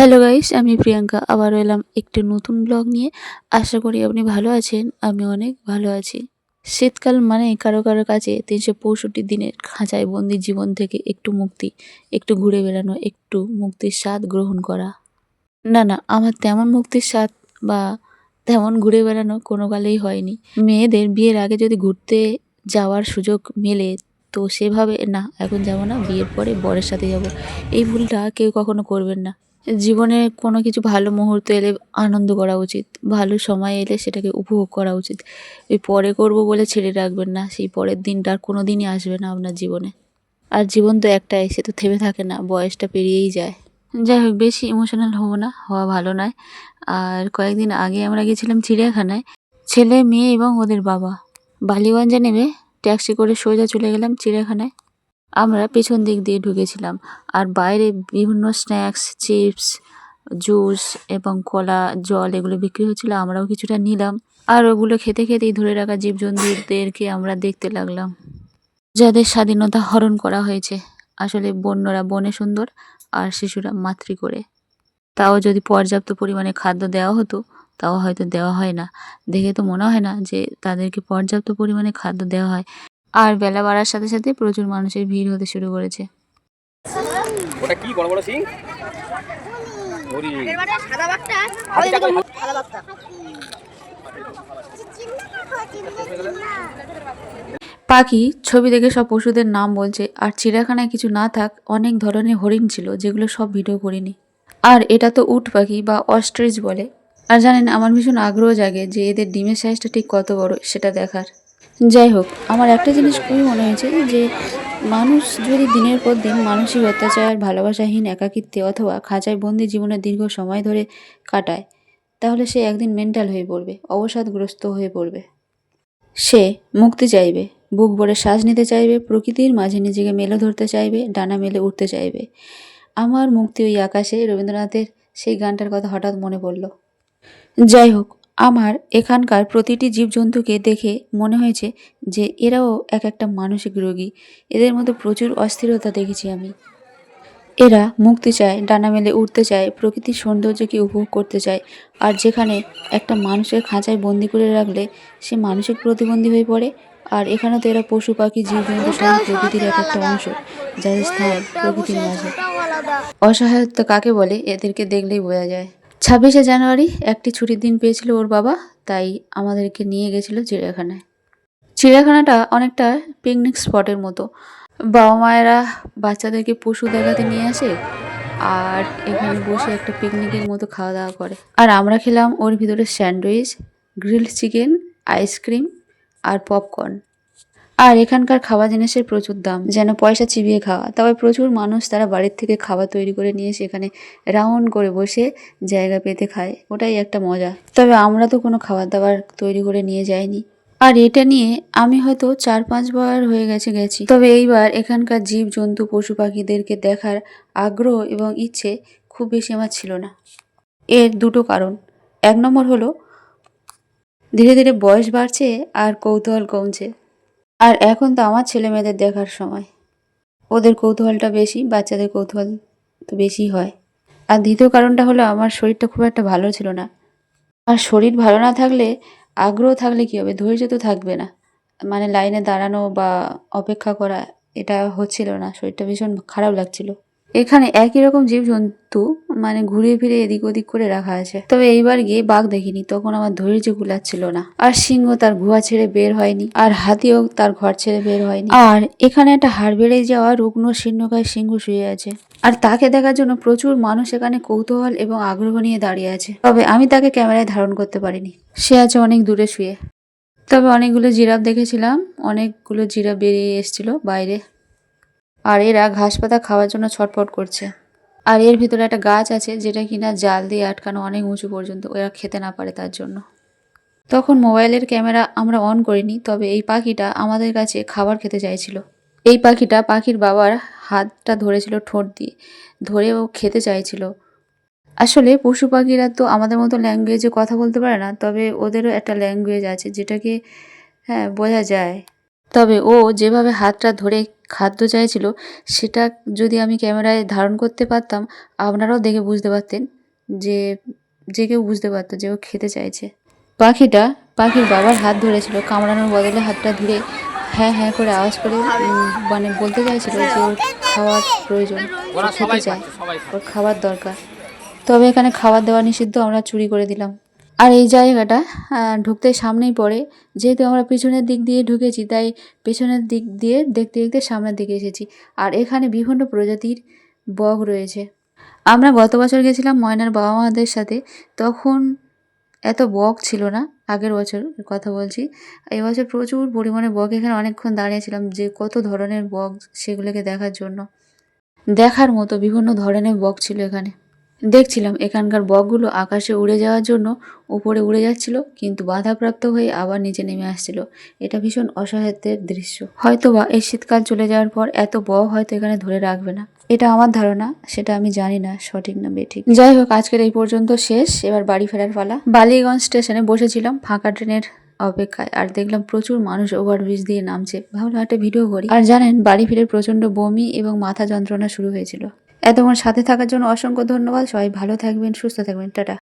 Hello guys আমি প্রিয়াঙ্কা আবার এলাম একটি নতুন ব্লগ নিয়ে। আশা করি আপনি ভালো আছেন, আমি অনেক ভালো আছি। শীতকাল মানে কারও কারও কাছে তিনশো পঁয়ষট্টি দিনের খাঁচায় বন্দি জীবন থেকে একটু মুক্তি, একটু ঘুরে বেড়ানো, একটু মুক্তির স্বাদ গ্রহণ করা। না না, আমার তেমন মুক্তির স্বাদ বা তেমন ঘুরে বেড়ানো কোনো কালেই হয়নি। মেয়েদের বিয়ের আগে যদি ঘুরতে যাওয়ার সুযোগ মেলে, তো সেভাবে না, এখন যাব না, বিয়ের পরে বরের সাথে যাব। এই ভুলটা কেউ কখনো করবেন না। জীবনে কোনো কিছু ভালো মুহূর্ত এলে আনন্দ করা উচিত, ভালো সময় এলে সেটাকে উপভোগ করা উচিত। ওই পরে করব বলে ছেড়ে রাখবেন না, সেই পরের দিনটা আর কোনো দিনই আসবে না আপনার জীবনে। আর জীবন তো একটাই, সে তো থেমে থাকে না, বয়সটা পেরিয়েই যায়। যাই হোক, বেশি ইমোশনাল হব না, হওয়া ভালো নয়। আর কয়েকদিন আগে আমরা গেছিলাম চিড়িয়াখানায়, ছেলে, মেয়ে এবং ওদের বাবা। বালিগঞ্জে নেমে ট্যাক্সি করে সোজা চলে গেলাম চিড়িয়াখানায়। আমরা পেছন দিক দিয়ে ঢুকেছিলাম। আর বাইরে বিভিন্ন স্ন্যাক্স, চিপস, জুস এবং কলা, জল এগুলো বিক্রি হচ্ছিল, আমরাও কিছুটা নিলাম। আর ওগুলো খেতে খেতেই ধরে রাখা জীবজন্তুদেরকে আমরা দেখতে লাগলাম। যাদের স্বাধীনতা হরণ করা হয়েছে। আসলে বন্যরা বনে সুন্দর আর শিশুরা মাতৃ করে। তাও যদি পর্যাপ্ত পরিমাণে খাদ্য দেওয়া হতো, তাও হয়তো দেওয়া হয় না। দেখে তো মনে হয় না যে তাদেরকে পর্যাপ্ত পরিমাণে খাদ্য দেওয়া হয়। আর বেলা বাড়ার সাথে সাথে প্রচুর মানুষের ভিড় হতে শুরু করেছে। ওটা কি বড় বড় সিং হরি সাদা বাঘটা হাতি ওই টাকা দিকে হাতি- সাদা বাঘটা পাখি ছবি দেখে সব পশুদের নাম বলছে আর চিড়িয়াখানায় কিছু না থাক অনেক ধরনের হরিণ ছিল যেগুলো সব ভিডিও করিনি। আর এটা তো উট পাখি বা অস্ট্রিচ বলে। আর জানেন আমার ভীষণ আগ্রহ জাগে যে এদের ডিমের সাইজটা ঠিক কত বড় সেটা দেখার। যাই হোক আমার একটা জিনিস খুবই মনে হয়েছে যে মানুষ যদি দিনের পর দিন মানসিক অত্যাচার, ভালোবাসাহীন, একাকিত্বে অথবা খাঁচায় বন্দি জীবনের দীর্ঘ সময় ধরে কাটায়, তাহলে সে একদিন মেন্টাল হয়ে পড়বে, অবসাদগ্রস্ত হয়ে পড়বে। সে মুক্তি চাইবে, বুক ভরে শ্বাস নিতে চাইবে, প্রকৃতির মাঝে নিজেকে মেলে ধরতে চাইবে, ডানা মেলে উঠতে চাইবে। আমার মুক্তি ওই আকাশে, রবীন্দ্রনাথের সেই গানটার কথা হঠাৎ মনে পড়ল। যাই হোক আমার এখানকার প্রতিটি জীবজন্তুকে দেখে মনে হয়েছে যে এরাও এক একটা মানসিক রোগী। এদের মধ্যে প্রচুর অস্থিরতা দেখেছি আমি। এরা মুক্তি চায়, ডানা মেলে উঠতে চায়, প্রকৃতির সৌন্দর্যকে উপভোগ করতে চায়। আর যেখানে একটা মানুষের খাঁচায় বন্দি করে রাখলে সে মানসিক প্রতিবন্ধী হয়ে পড়ে। আর এখানে তো এরা পশু, পাখি, জীবজন্তু সব প্রকৃতির এক একটা অংশ, যাদের স্থান প্রকৃতির মাঝে। অসহায়ত্ব কাকে বলে? এদেরকে দেখলেই বোঝা যায়। ছাব্বিশে জানুয়ারি একটি ছুটির দিন পেয়েছিল ওর বাবা, তাই আমাদেরকে নিয়ে গেছিল চিড়িয়াখানায়। চিড়িয়াখানাটা অনেকটা পিকনিক স্পটের মতো। বাবা মায়েরা বাচ্চাদেরকে পশু দেখাতে নিয়ে আসে আর এখানে বসে একটা পিকনিকের মতো খাওয়া দাওয়া করে। আর আমরা খেলাম ওর ভিতরে sandwich, grilled chicken ice cream আর পপকর্ন আর এখানকার খাওয়া জিনিসের প্রচুর দাম। যেন পয়সা চিবিয়ে খাওয়া। তবে প্রচুর মানুষ তারা বাড়ির থেকে খাবার তৈরি করে নিয়ে সেখানে রাউন্ড করে বসে জায়গা পেতে খায়। ওটাই একটা মজা। তবে আমরা তো কোনো খাবার দাবার তৈরি করে নিয়ে যাইনি। আর এটা নিয়ে আমি হয়তো চার পাঁচবার হয়ে গেছে গেছি। তবে এইবার এখানকার জীব জন্তু পশু পাখিদেরকে দেখার আগ্রহ এবং ইচ্ছে খুব বেশি আমার ছিল না। এর দুটো কারণ। এক নম্বর হলো, ধীরে ধীরে বয়স বাড়ছে আর কৌতূহল কমছে। আর এখন তো আমার ছেলে মেয়েদের দেখার সময়। ওদের কৌতূহলটা বেশি, বাচ্চাদের কৌতূহল তো বেশি হয়। আর দ্বিতীয় কারণটা হলো আমার শরীরটা খুব একটা ভালো ছিল না। আর শরীর ভালো না থাকলে, আগ্রহ থাকলে কী হবে? ধৈর্য তো থাকবে না। মানে লাইনে দাঁড়ানো বা অপেক্ষা করা, এটা হচ্ছিল না। শরীরটা ভীষণ খারাপ লাগছিল। এখানে একই রকম জীবজন্তু মানে ঘুরে ফিরে এদিক ওদিক করে রাখা আছে। তবে এইবার গিয়ে বাঘ দেখিনি, তখন আমার ধৈর্য কুলাচ্ছিল না। আর সিংহ তার গুহা ছেড়ে বের হয়নি, আর হাতিও তার ঘর ছেড়ে বের হয়নি। আর এখানে একটা হাড় বেড়ে যাওয়া রুগ্ন শীর্ণকায় সিংহ শুয়ে আছে। আর তাকে দেখার জন্য প্রচুর মানুষ এখানে কৌতূহল এবং আগ্রহ নিয়ে দাঁড়িয়ে আছে। তবে আমি তাকে ক্যামেরায় ধারণ করতে পারিনি। সে আছে অনেক দূরে শুয়ে। তবে অনেকগুলো জিরাফ দেখেছিলাম, অনেকগুলো জিরাফ বেরিয়ে এসেছিল বাইরে। আর এরা ঘাস পাতা খাওয়ার জন্য ছটফট করছে। আর এর ভিতরে একটা গাছ আছে যেটা কিনা জাল দিয়ে আটকানো অনেক উঁচু পর্যন্ত, ওরা খেতে না পারে তার জন্য। তখন মোবাইলের ক্যামেরা আমরা অন করিনি, তবে এই পাখিটা আমাদের কাছে খাবার খেতে চাইছিল। এই পাখিটা পাখির বাবার হাতটা ধরেছিল ঠোঁট দিয়ে ধরে ও খেতে চাইছিল। আসলে পশু পাখিরা তো আমাদের মতো ল্যাঙ্গুয়েজে কথা বলতে পারে না, তবে ওদেরও একটা ল্যাঙ্গুয়েজ আছে যেটাকে হ্যাঁ বোঝা যায়। তবে ও যেভাবে হাতটা ধরে খাদ্য চাইছিল সেটা যদি আমি ক্যামেরায় ধারণ করতে পারতাম আপনারাও দেখে বুঝতে পারতেন যে যে কেউ বুঝতে পারতো যে ও খেতে চাইছে পাখিটা পাখির বাবার হাত ধরেছিল কামড়ানোর বদলে হাতটা ধরে হ্যাঁ হ্যাঁ করে আওয়াজ করে মানে বলতে চাইছিল যে ওর খাওয়ার প্রয়োজন খেতে চায়। ওর খাবার দরকার তবে এখানে খাবার দেওয়া নিষিদ্ধ আমরা চুরি করে দিলাম আর এই জায়গাটা ঢুকতে সামনেই পড়ে। যেহেতু আমরা পিছনের দিক দিয়ে ঢুকেছি, তাই পেছনের দিক দিয়ে দেখতে দেখতে সামনের দিকে এসেছি। আর এখানে বিভিন্ন প্রজাতির বক রয়েছে। আমরা গত বছর গেছিলাম ময়নার বাবা মাদের সাথে। তখন এত বক ছিল না, আগের বছর কথা বলছি। এবছর প্রচুর পরিমাণে বক। এখানে অনেকক্ষণ দাঁড়িয়েছিলাম যে কত ধরনের বক সেগুলোকে দেখার জন্য। দেখার মতো বিভিন্ন ধরনের বক ছিল এখানে। দেখছিলাম এখানকার বকগুলো আকাশে উড়ে যাওয়ার জন্য উপরে উড়ে যাচ্ছিল, কিন্তু বাধাপ্রাপ্ত হয়ে আবার নিচে নেমে আসছিল। এটা ভীষণ অসহায়ত্বের দৃশ্য। হয়তোবা এই শীতকাল চলে যাওয়ার পর এত বক হয়তো এখানে ধরে রাখবে না। এটা আমার ধারণা, সেটা আমি জানি না, সঠিক না বেঠিক। যাই হোক, আজকের এই পর্যন্ত শেষ। এবার বাড়ি ফেরার পালা। বালিগঞ্জ স্টেশনে বসেছিলাম ফাঁকা ট্রেনের অপেক্ষায়, আর দেখলাম প্রচুর মানুষ ওভারব্রিজ দিয়ে নামছে। ভাবলাম একটা ভিডিও করি। আর জানেন, বাড়ি ফিরে প্রচণ্ড বমি এবং মাথা যন্ত্রণা শুরু হয়েছিল। এতক্ষণ সাথে থাকার জন্য অসংখ্য ধন্যবাদ। সবাই ভালো থাকবেন সুস্থ থাকবেন। টাটা।